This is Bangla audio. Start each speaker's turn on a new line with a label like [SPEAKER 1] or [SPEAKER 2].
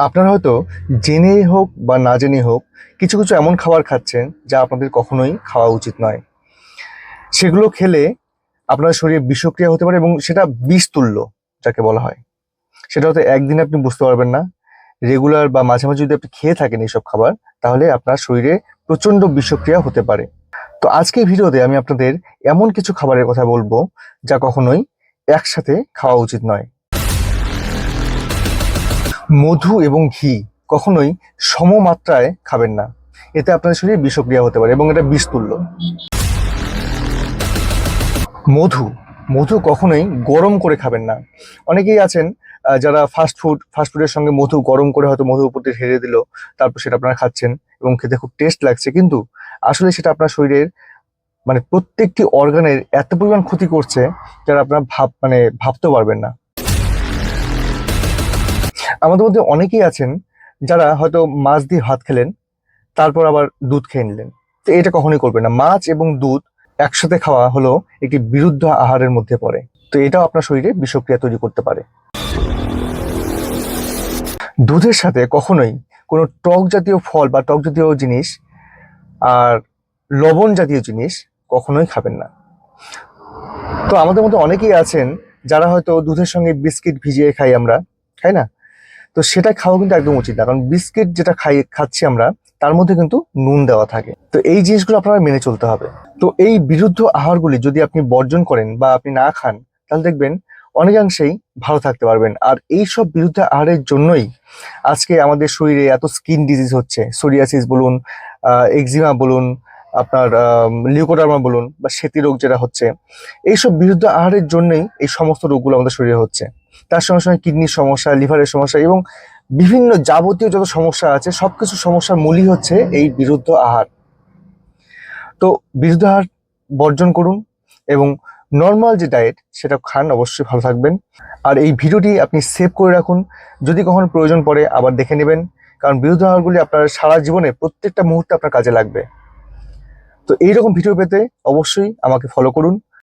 [SPEAKER 1] আপনারা হয়তো জেনেই হোক বা না জেনেই হোক, কিছু কিছু এমন খাবার খাচ্ছেন যা আপনাদের কখনোই খাওয়া উচিত নয়। সেগুলো খেলে আপনার শরীরে বিষক্রিয়া হতে পারে এবং সেটা বিষতুল্য যাকে বলা হয়। সেটা হয়তো একদিন আপনি বুঝতে পারবেন না। রেগুলার বা মাঝে মাঝে যদি আপনি খেয়ে থাকেন এইসব খাবার, তাহলে আপনার শরীরে প্রচণ্ড বিষক্রিয়া হতে পারে। তো আজকের ভিডিওতে আমি আপনাদের এমন কিছু খাবারের কথা বলব যা কখনোই একসাথে খাওয়া উচিত নয়। মধু এবং ঘি কখনোই সমমাত্রায় খাবেন না। এতে আপনার শরীরে বিষক্রিয়া হতে পারে এবং এটা বিষ তুল্য মধু মধু কখনোই গরম করে খাবেন না। অনেকেই আছেন যারা ফাস্ট ফুড ফাস্ট ফুডের সঙ্গে মধু গরম করে হয়তো মধু উপর দিয়ে ঢেলে দিল, তারপর সেটা আপনারা খাচ্ছেন এবং খেতে খুব টেস্ট লাগছে। কিন্তু আসলে সেটা আপনার শরীরের মানে প্রত্যেকটি অর্গানের এত পরিমাণ ক্ষতি করছে যারা আপনারা ভাব মানে ভাবতেও পারবেন না। আমাদের মধ্যে অনেকেই আছেন যারা হয়তো মাছ দিয়ে ভাত খেলেন, তারপর আবার দুধ খেয়ে নিলেন। তো এটা কখনোই করবেন না। মাছ এবং দুধ একসাথে খাওয়া হলো একটি বিরুদ্ধ আহারের মধ্যে পড়ে। তো এটাও আপনার শরীরে বিষক্রিয়া তৈরি করতে পারে। দুধের সাথে কখনোই কোনো টক জাতীয় ফল বা টক জাতীয় জিনিস আর লবণ জাতীয় জিনিস কখনোই খাবেন না। তো আমাদের মধ্যে অনেকেই আছেন যারা হয়তো দুধের সঙ্গে বিস্কিট ভিজিয়ে খাই আমরা খাই না? তো সেটা খাওয়া কিন্তু একদম উচিত না। কারণ বিস্কিট যেটা খাই, খাচ্ছি আমরা, তার মধ্যে কিন্তু নুন দেওয়া থাকে। তো এই জিনিসগুলো আপনারা মেনে চলতে হবে। তো এই বিরুদ্ধ আহারগুলি যদি আপনি বর্জন করেন বা আপনি না খান, তাহলে দেখবেন অনেকাংশেই ভালো থাকতে পারবেন। আর এই সব বিরুদ্ধ আহারের জন্যই আজকে আমাদের শরীরে এত স্কিন ডিজিজ হচ্ছে। সোরিয়াসিস বলুন এক্সিমা বলুন, আপনার লিউকোডার্মা বলুন বা সেতি রোগ যেটা হচ্ছে, এইসব বিরুদ্ধ আহারের জন্যই এই সমস্ত রোগগুলো আমাদের শরীরে হচ্ছে। তার সঙ্গে সঙ্গে কিডনির সমস্যা, লিভারের সমস্যা এবং বিভিন্ন যাবতীয় যত সমস্যা আছে সব কিছু সমস্যার মূলই হচ্ছে এই বিরুদ্ধ আহার। তো বিরুদ্ধ আহার বর্জন করুন এবং নর্মাল যে ডায়েট সেটা খান, অবশ্যই ভালো থাকবেন। আর এই ভিডিওটি আপনি সেভ করে রাখুন। যদি কখনো প্রয়োজন পড়ে, আবার দেখে নেবেন। কারণ বিরুদ্ধ আহারগুলি আপনার সারা জীবনে প্রত্যেকটা মুহূর্তে আপনার কাজে লাগবে। তো এইরকম ভিডিও পেতে অবশ্যই আমাকে ফলো করুন।